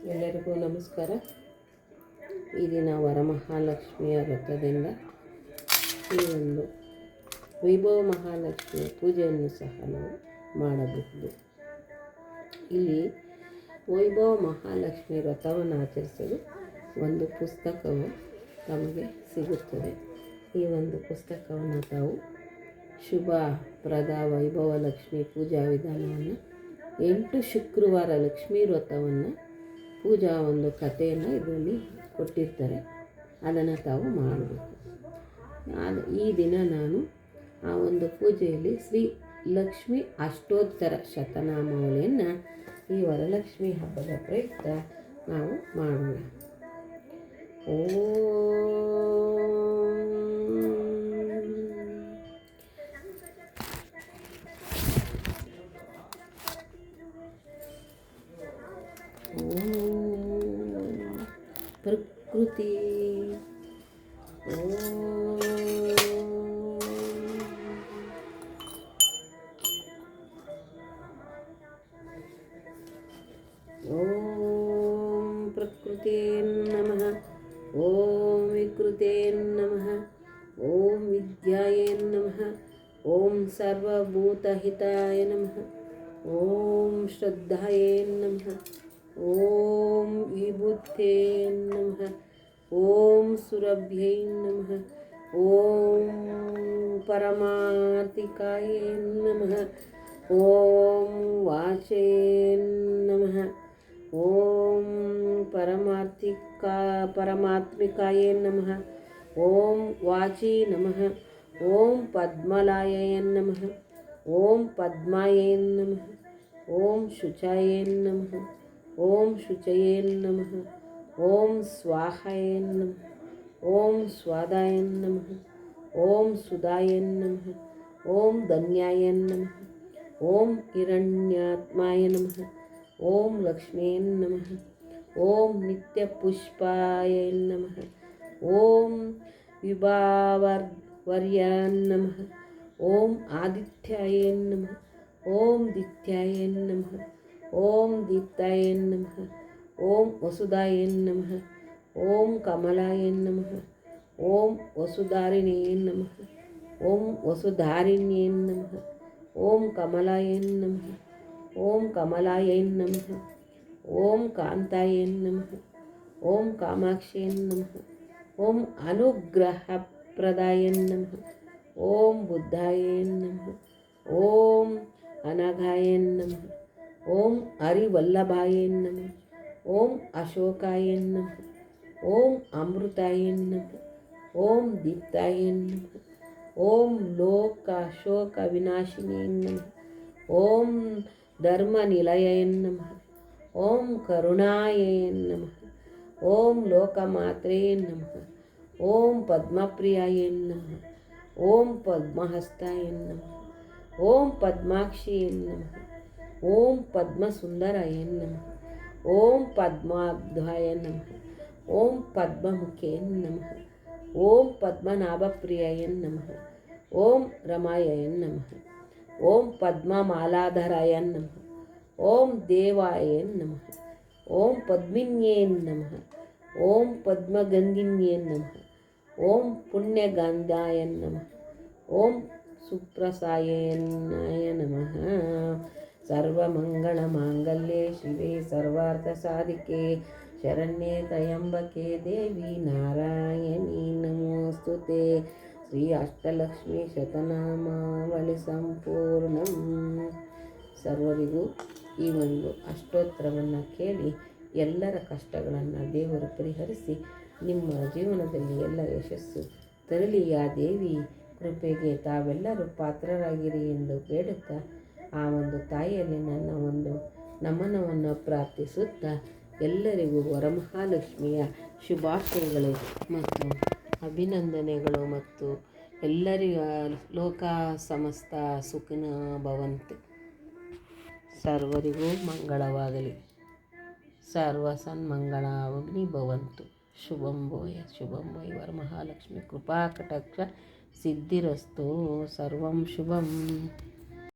ಎಲ್ಲರಿಗೂ ನಮಸ್ಕಾರ. ಈ ದಿನ ವರಮಹಾಲಕ್ಷ್ಮಿಯ ವ್ರತದಿಂದ ಈ ಒಂದು ವೈಭವ ಮಹಾಲಕ್ಷ್ಮಿಯ ಪೂಜೆಯನ್ನು ಸಹ ನಾವು ಮಾಡಬಹುದು. ಇಲ್ಲಿ ವೈಭವ ಮಹಾಲಕ್ಷ್ಮಿ ವ್ರತವನ್ನು ಆಚರಿಸಲು ಒಂದು ಪುಸ್ತಕವು ತಮಗೆ ಸಿಗುತ್ತದೆ. ಈ ಒಂದು ಪುಸ್ತಕವನ್ನು ತಾವು ಶುಭಪ್ರದ ವೈಭವ ಲಕ್ಷ್ಮಿ ಪೂಜಾ ವಿಧಾನವನ್ನು ಎಂಟು ಶುಕ್ರವಾರ ಲಕ್ಷ್ಮೀ ವ್ರತವನ್ನು ಪೂಜಾ ಒಂದು ಕಥೆಯನ್ನು ಇದರಲ್ಲಿ ಕೊಟ್ಟಿರ್ತಾರೆ. ಅದನ್ನು ತಾವು ಮಾಡಬೇಕು. ಅದು ಈ ದಿನ ನಾನು ಆ ಒಂದು ಪೂಜೆಯಲ್ಲಿ ಶ್ರೀ ಲಕ್ಷ್ಮಿ ಅಷ್ಟೋತ್ತರ ಶತನಾಮಾವಳಿಯನ್ನು ಈ ವರಲಕ್ಷ್ಮಿ ಹಬ್ಬದ ಪ್ರಯುಕ್ತ ನಾವು ಮಾಡೋಣ. ಓ ಓಂ. प्रकृति। ओ विकृते विद्याय सर्वभूतहिताय नमः। ॐ श्रद्धाय नमः। ॐ विबुद्धे नमः ॐ सुरभ्यै नमः ॐ परमातिकाय नमः ॐ वाचे नमः ॐ परमार्थिका परमात्मिकाय नमः ॐ वाची नमः ॐ पद्मलाय नमः ॐ पद्माय नमः ॐ शुचाय नमः। ഓം ശുചയേ നമ ഓം സ്വാഹയ നമ ഓം സ്വാദായ നമ ഓം സുധായ നമ ഓം ധന്യായ നമ ഓം ഹിരണ്യാത്മായ നമ ഓം ലക്ഷ്മേ നമ ഓം നിത്യപുഷ്പായ നമ ഓം വിഭാവർ നമ ഓം ആദിത്യായ നമ ഓം ദിത്യായ നമ ओम दीप्ताय नम ओम वसुदाय नम ओम कमलाय नम ओम वसुधारिण्ये नम ओम वसुधारिण्ये नम ओम कमलाय नम ओम कमलाय नम ॐ कान्ताय नम ॐ कामाक्षे ओम अनुग्रह प्रदाय नम ओम बुद्धाय नम ओम अनघाय नम ओम हरिवल्लभाय नम ओम अशोकाय नम ओम अमृताय नम ओम दीप्ताय नम ओम लोक अशोक विनाशिनी नम ओम धर्म निलय नम ओम करुणाय नम ओम लोकमात्रे नम ओम पद्मप्रियाय नम ओम पद्महस्ताय नम ओम पद्माक्षी नमः ஓம் பத்ம சுந்தராயன் நம ஓம் பத்மாத்வாயன் நம ஓம் பத்மமுகேன் நம ஓம் பத்மநாபப்பிரியாயன் நம ஓம் ரமாயன் நம ஓம் பத்மா மாலாதராயன் நம ஓம் தேவாயன் நம ஓம் பத்மின்யேன் நம ஓம் பத்மகந்தின்யேன் நம ஓம் புண்ணியகந்தாயன் நம ஓம் சுப்ரசாயனாய நம ಸರ್ವಮಂಗಳಮಾಂಗಲ್ಯೆ ಸರ್ವಾರ್ಥ ಸಾಧಿಕೆ ಶರಣ್ಯೆ ತಯಂಬಕೆ ದೇವಿ ನಾರಾಯಣಿ ನಮೋಸ್ತುತೆ. ಶ್ರೀ ಅಷ್ಟಲಕ್ಷ್ಮಿ ಶತನಾಮಾವಳಿ ಸಂಪೂರ್ಣಂ. ಸರ್ವರಿಗೂ ಈ ಒಂದು ಅಷ್ಟೋತ್ತರವನ್ನು ಕೇಳಿ ಎಲ್ಲರ ಕಷ್ಟಗಳನ್ನು ದೇವರು ಪರಿಹರಿಸಿ ನಿಮ್ಮ ಜೀವನದಲ್ಲಿ ಎಲ್ಲ ಯಶಸ್ಸು ತರಲಿ. ಆ ದೇವಿ, ಕೃಪೆಗೆ ತಾವೆಲ್ಲರೂ ಪಾತ್ರರಾಗಿರಿ ಎಂದು ಬೇಡುತ್ತಾ ಆ ಒಂದು ತಾಯಿಯಲ್ಲಿ ನನ್ನ ಒಂದು ನಮನವನ್ನು ಪ್ರಾರ್ಥಿಸುತ್ತಾ ಎಲ್ಲರಿಗೂ ವರಮಹಾಲಕ್ಷ್ಮಿಯ ಶುಭಾಶಯಗಳು ಮತ್ತು ಅಭಿನಂದನೆಗಳು ಮತ್ತು ಎಲ್ಲರಿಗೂ ಲೋಕ ಸಮಸ್ತ ಸುಖಿನ ಭವಂತು. ಸರ್ವರಿಗೂ ಮಂಗಳವಾಗಲಿ. ಸರ್ವ ಸನ್ಮಂಗಳ ಅಗ್ನಿ ಭವಂತು. ಶುಭಂಭೋಯ ಶುಭಂಭೋಯ ಶುಭಂ ಭೂಯ, ವರಮಹಾಲಕ್ಷ್ಮಿ, ಕೃಪಾಕಟಕ್ಷ, ಸಿದ್ಧಿರಸ್ತು, ಸರ್ವಂ ಶುಭಂ.